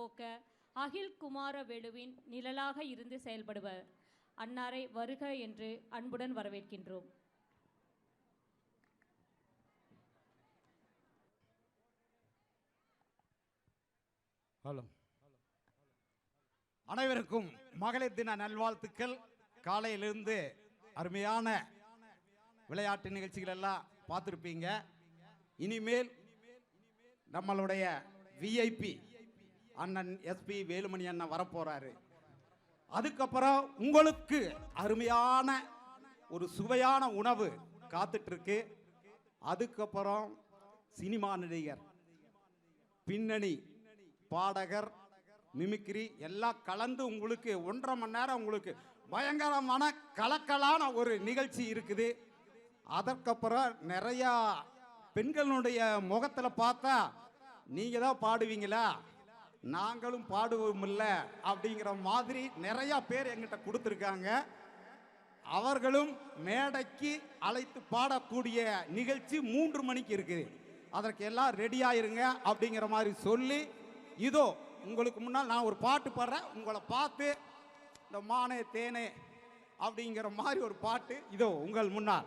போக்க அகில் குமாரவேலுவின் நிழலாக இருந்து செயல்படுவர். அன்னாரை வருக என்று அன்புடன் வரவேற்கின்றோம். ஹலோ. அனைவருக்கும் மகளிர் தின நல்வாழ்த்துக்கள். காலையிலிருந்து அருமையான விளையாட்டு நிகழ்ச்சிகள் எல்லாம் பார்த்துருப்பீங்க. இனிமேல் நம்மளுடைய விஐபி அண்ணன் எஸ்பி வேலுமணி அண்ணன் வரப்போறாரு. அதுக்கப்புறம் உங்களுக்கு அருமையான ஒரு சுவையான உணவு காத்துட்டு இருக்கு அதுக்கப்புறம் சினிமா நடிகர் பின்னணி பாடகர் மிமிக்ரி எல்லாம் கலந்து உங்களுக்கு ஒன்றரை மணி நேரம் உங்களுக்கு பயங்கரமான கலக்கலான ஒரு நிகழ்ச்சி இருக்குது. அதற்கப்புறம் நிறையா பெண்களுடைய முகத்தில் பார்த்தா நீங்கள் தான் பாடுவீங்களா? நாங்களும் பாடுவோமில்ல அப்படிங்கிற மாதிரி நிறையா பேர் எங்கிட்ட கொடுத்துருக்காங்க. அவர்களும் மேடைக்கு அழைத்து பாடக்கூடிய நிகழ்ச்சி மூன்று மணிக்கு இருக்குது அதற்கு எல்லாம் ரெடியாகிருங்க அப்படிங்கிற மாதிரி சொல்லி இதோ உங்களுக்கு முன்னால் நான் ஒரு பாட்டு பாடுறேன். உங்களை பார்த்து இந்த மானே தேனே அப்படிங்கிற மாதிரி ஒரு பாட்டு இதோ உங்கள் முன்னால்.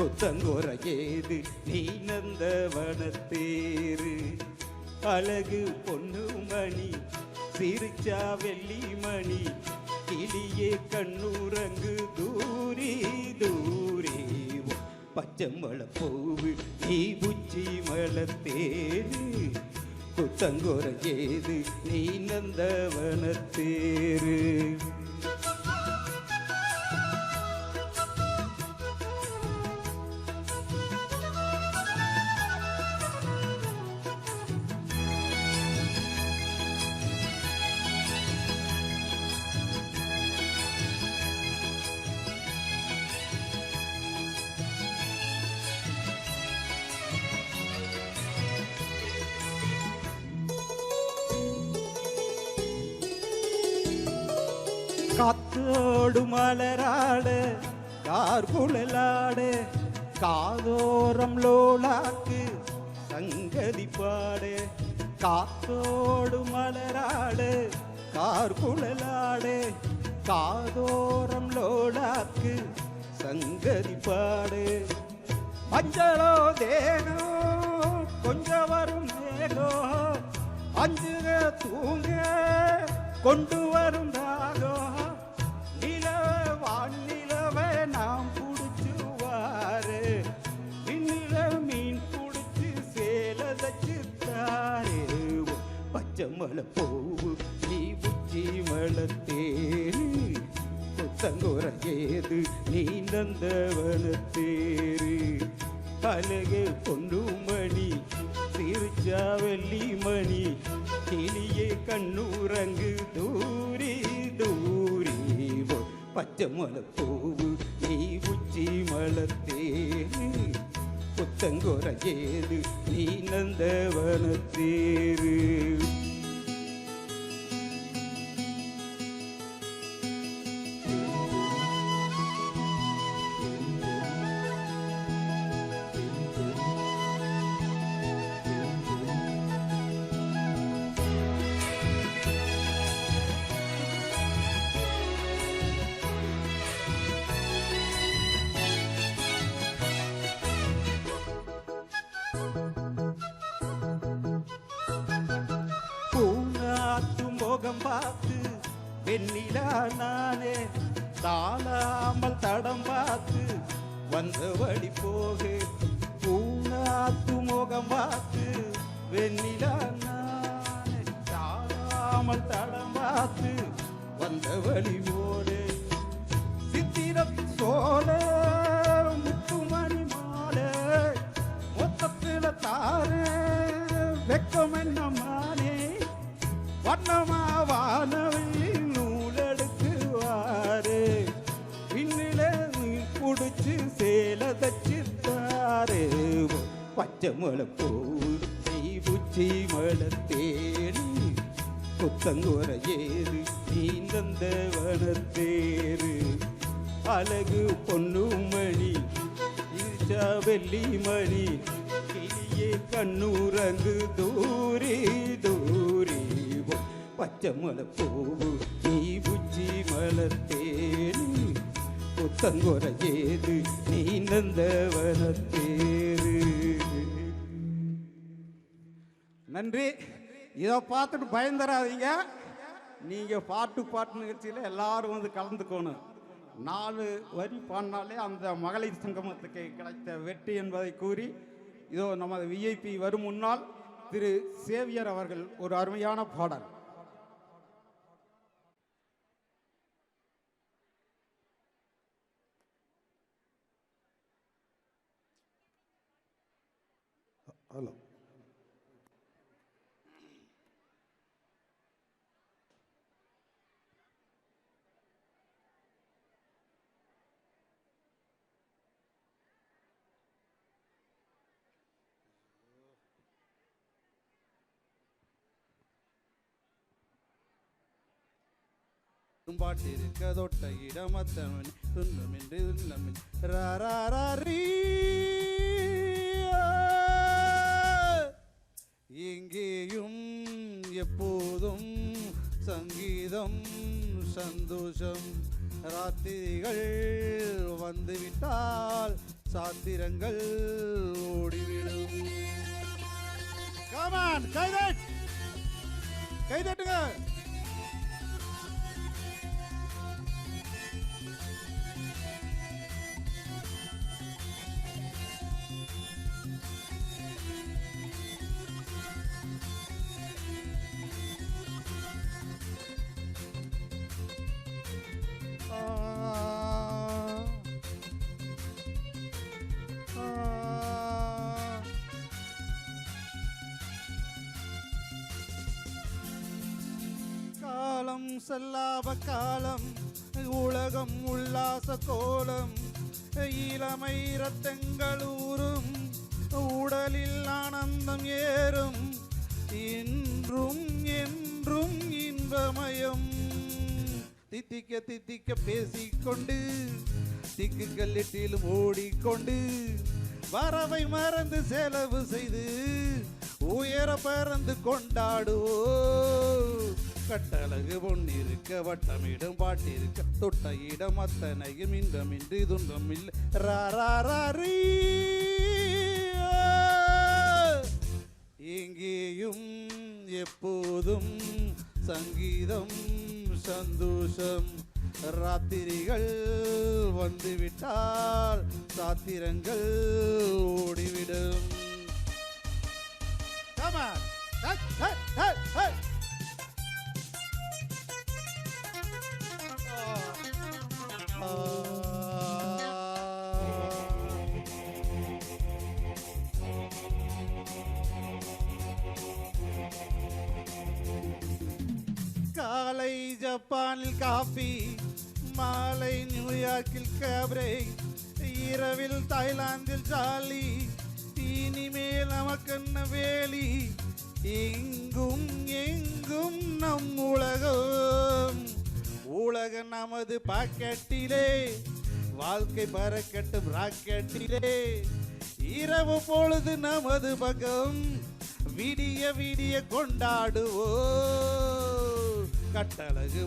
நந்தவனத்தேரு பச்சை நீ நந்த வனத்தேரு அழகு பொண்ணு மணி சிரிச்சா வெள்ளி மணி கிளியே கண்ணுரங்கு தூரி தூரி. பச்சம்பழ பூவு நீ புச்சி மலத்தேரு குத்தங்கோர ஏது நீ நந்தவனத்தேரு காத்தோடு மலராடு கார்குழலாடு காதோரம் லோலாக்கு சங்கதி பாடு. காத்தோடு மலராடு கார்குழலாடு காதோரம் லோலாக்கு சங்கதி பாடு. மஞ்சளோ தேனோ கொஞ்சம் வரும் மேலோ அஞ்சுக தூங்க கொண்டு வரும் தாகோ பச்சை மலை போவு நீ புச்சி மலத்தேரு புத்தங்குற ஏது நீ நந்தவனத்தேரு அழகு பொண்ணு மணி சிரிச்சா வெள்ளி மணி கிளியே கண்ணுரங்கு தூரி தூரி போ. பச்சை மலை பூவு நீ உச்சி மலத்தேரு புத்தங்குற ஏது நீ நந்தவனத்தேரு லோகம் பார்த்து வெண்ணிலா நானே தாளாமல் தடம் பார்த்து வந்த வழி போக பூனாத்து முகம் பார்த்து வெண்ணிலா நானே தாளாமல் தடம் பார்த்து வந்த வழி ஓடு சித்திர சோழ முத்துமணி மாலை மொத்தத்தில் தாரு வெக்கமணி வண்ணமா வானவில் நூலெடுத்துவாரு பின்னில குடிச்சு சேல தச்சுத்தாரு பச்சை முளப்பூ பூச்சி மலத்தேரு குத்தங்கோர ஏறு நீந்தந்த வனத்தேரு அழகு பொண்ணு மணி இருச்சா வெள்ளி மணி கிளியே கண்ணூரங்கு தூரி தூரி போ. பச்சை மலப்பூவு நீ உச்சி மலத்தேனு புத்தங்குற ஏது நீ நந்த நன்றி. இதை பார்த்துட்டு பயந்துடாதீங்க நீங்கள் பாட்டு பாட்டு நிகழ்ச்சியில் எல்லாரும் வந்து கலந்துக்கணும். நாலு வரி பாடினாலே அந்த மகளிர் சங்கமத்துக்கு கிடைத்த வெற்றி என்பதை கூறி இதோ நமது விஐபி வரும் முன்னால் திரு சேவியர் அவர்கள் ஒரு அருமையான பாடல் ஹலோ தும்பாட்டிருக்க தொட்ட இடமத்தவன் துன்பமின்றி துன்பமின் ராராரீ எங்கேயும் எப்போதும் சங்கீதம் சந்தோஷம் ராத்திரிகள் வந்துவிட்டால் சாத்திரங்கள் ஓடிவிடும். கமான் கைதட் கைதட்டுங்க செல்லாப காலம் உலகம் உல்லாச கோலம் இளமை ரத்தங்கள் ஊறும் உடலில் ஆனந்தம் ஏறும் இன்றும் என்றும் இன்பமயம். தித்திக்க தித்திக்க பேசிக்கொண்டு திக்கு கல்லிட்டிலும் ஓடிக்கொண்டு வரவை மறந்து செலவு செய்து உயர பறந்து கொண்டாடுவோ கட்டழகு பொன்னிருக்க வட்டமிடும் பாட்டிருக்க தொட்ட இடம் அத்தனையும் இன்பமின்றி துன்பம் இல்லை ராராரி எங்கேயும் எப்போதும் சங்கீதம் சந்தோஷம் ராத்திரிகள் வந்துவிட்டால் சாத்திரங்கள் ஓடிவிடும். காஃபி மாலை நியூயார்க்கில் கேப்ரே இரவில் தாய்லாந்தில் ஜாலி இனிமேல் நமக்கென்ன வேலி? எங்கும் எங்கும் நம் உலகம். உலக நமது பாக்கெட்டிலே வாழ்க்கை பறக்கட்டும் ராக்கெட்டிலே. இரவு பொழுது நமது பகம் விடிய விடிய கொண்டாடுவோ கட்டழகு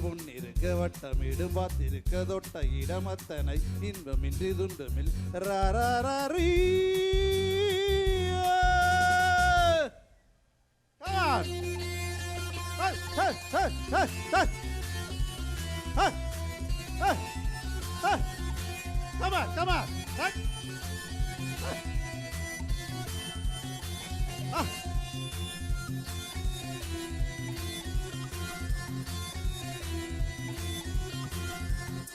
முன்னிருக்க வட்டமிடும் பார்த்திருக்க தொட்ட இடமத்தனை இன்பமின்றி துன்பமில். ரீ Come on! Hey, hey, hey, Ah.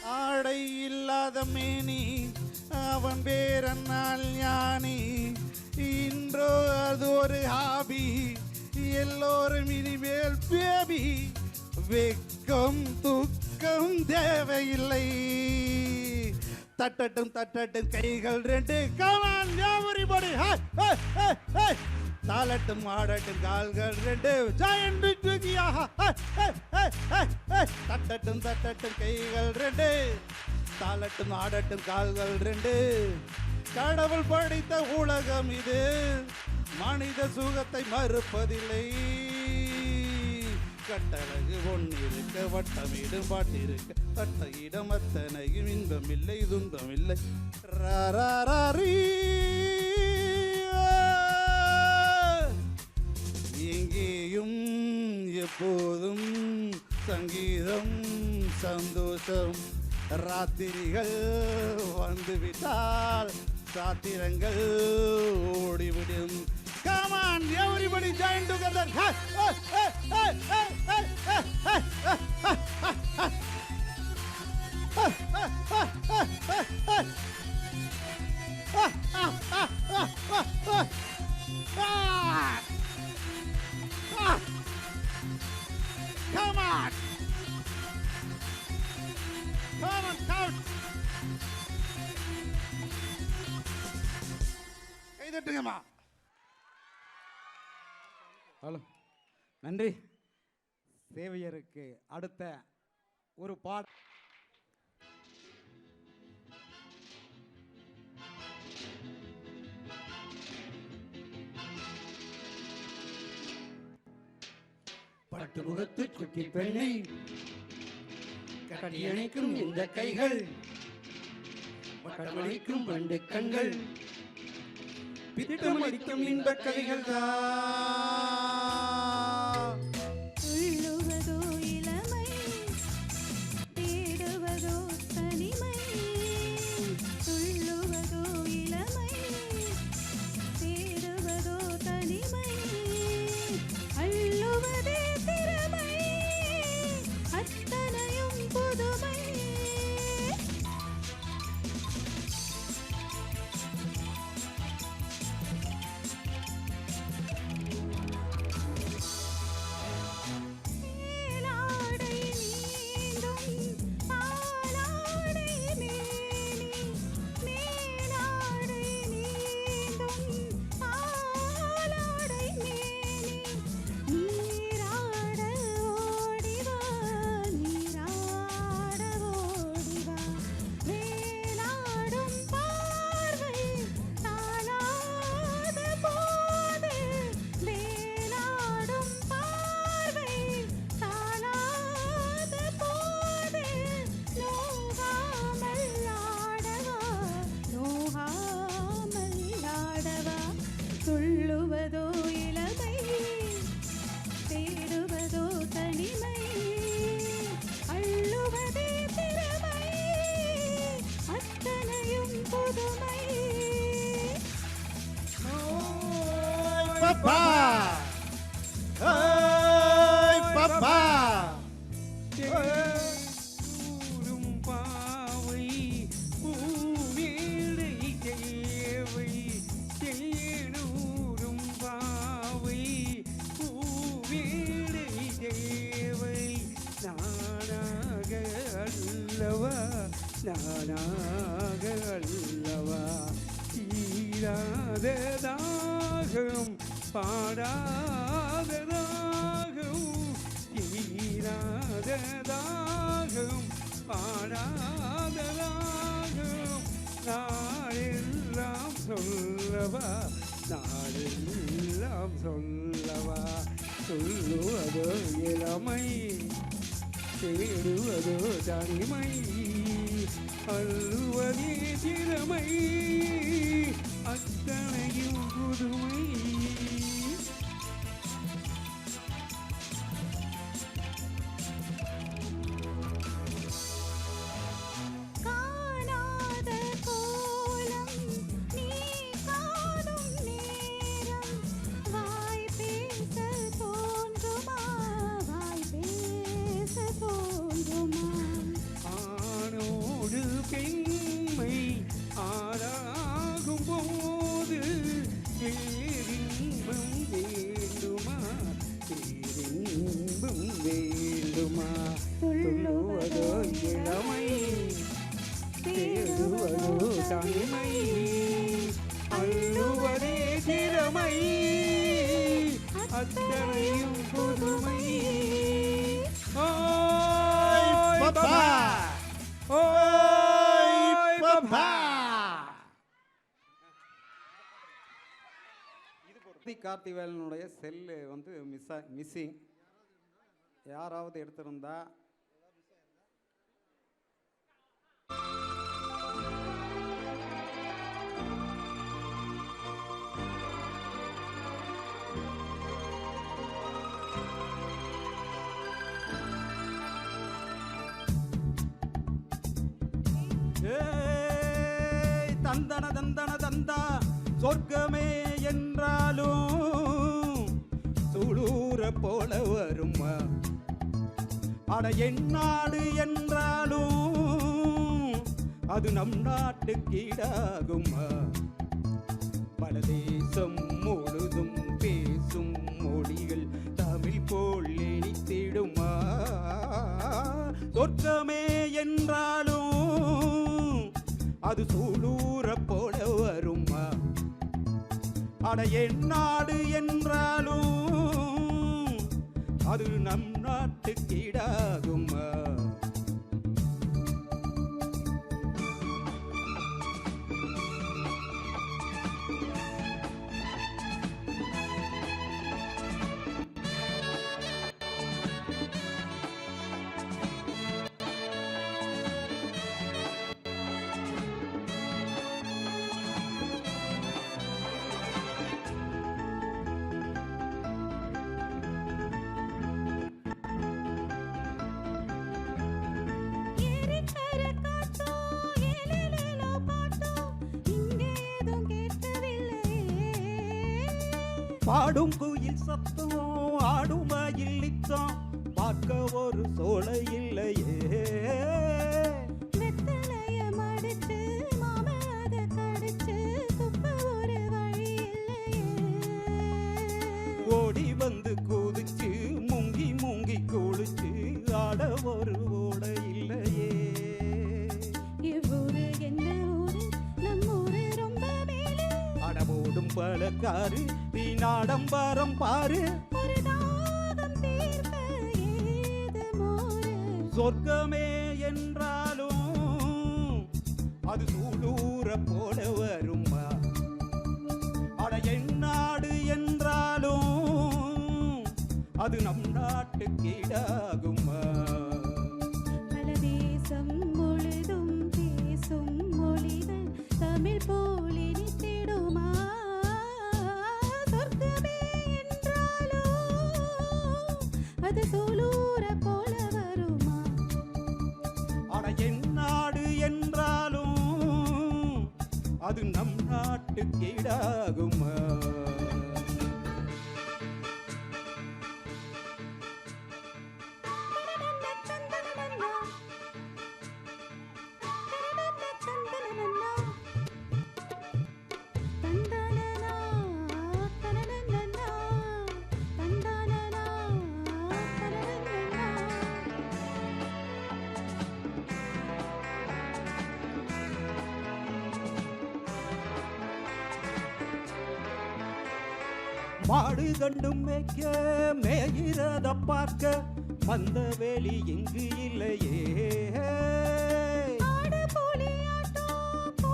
ஆடை இல்லாத மேனி அவன் பேரன்னால் ஞானி. இன்றோ அது ஒரு ஹாபி எல்லோரும் இனிமேல் பேபி. வெக்கம் துக்கம் தேவையில்லை. தட்டட்டும் தட்டட்டும் கைகள் ரெண்டு. கமான் ஹே தாளட்டும் ஆடட்டும் கால்கள் ரெண்டு. ஜாயன் தட்டட்டும் தட்டட்டும் கைகள் ரெண்டு. தாளட்டும் ஆடட்டும் கால்கள் ரெண்டு. கடவுள் படைத்த உலகம் இது. மனித சுகத்தை மறுப்பதில்லை. கட்டழகு ஒன்று ஒன்னிருக்க வட்டமிடும் பாட்டிருக்க. தட்ட இடம் அத்தனையும் இன்பம் இல்லை துன்பம் இல்லை. ரீ. எங்கேயும் எப்போதும் சங்கீதம் சந்தோஷம் ராத்திரிகள் வந்துவிட்டால் சாத்திரங்கள் ஓடிவிடும் Come on, everybody join together. Hey, hey, hey, hey, hey, hey, hey, hey, hey. Ah! கை தட்டுங்கம்மா ஹலோ. நன்றி. சேவையருக்கு அடுத்த ஒரு பாட. பட்டு முகத்து குட்டி பெண்ணை கட்டி அணைக்கும் இந்த கைகள் வட்டமளிக்கும் வண்டு கண்கள் பித்தமளிக்கும் இன்ப கதைகள் தான். புதுமை சொல்லவா? சொல்லுவதோ இளமை தேடுவதோ தனிமை அல்லுவதே திறமை. தி கார்த்திவேலனுடைய செல்லு வந்து மிஸ் மிஸ்ஸிங் யாராவது எடுத்திருந்தா? தந்தன தந்தன தந்தா சொர்க்கமே என்றாலும் சுளூர போல வருமா? அட எந்நாடு என்றாலும் அது நம் நாட்டுக்கு ஈடாகுமா? பல தேசம் முழுதும் பேசும் மொழிகள் தமிழ் போல் இனித்திடுமா? சொர்க்கமே என்றாலும் அது சூளூர போல வரும். அட எந்நாடு என்றாலும் அது நம் நாட்டுக்கு பாடும் குயில் சத்தம் ஆடும் மயில் நித்தம் பார்க்க ஒரு சோலை இல்லையே. ஓடி வந்து குதிச்சு முங்கி முங்கி குளிச்சு ஆட ஒரு ஓடை இல்லையே இவ்வூரு என்ன ஊரு? நம்மூரு ரொம்ப மேலே. அடவோடும் பழக்காரு நாடம்பரம் பாரு. சொர்க்கமே என்றாலும் அது சூடூர போல வருமா? அட எந்நாடு என்றாலும் அது நம் நாட்டுக்கு அது நம் நாட்டுக்கீடாகுமா மாடு கண்டும் மேய்க்க மேயிறத பார்க்க வந்த வேலி இங்கு இல்லையே. புலி ஆட்டம்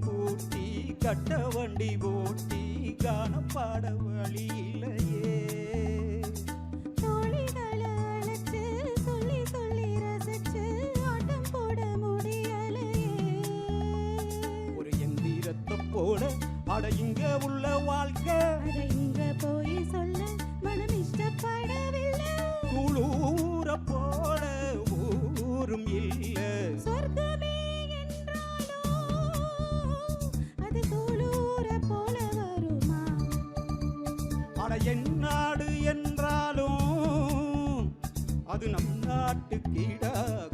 போட்டு கட்ட வண்டி ஓட்டி கானம் பாட வழி இல்லையே. உள்ள வாழ்க்கை. இங்க போய் சொல்ல. மனம் இஷ்டப்படவில்லை. குளூர போல ஊரும் இல்ல. சொர்க்கமே அது போல வருமா? என்றாலும் அது நம் நாட்டுக்கு ஈடாகுமா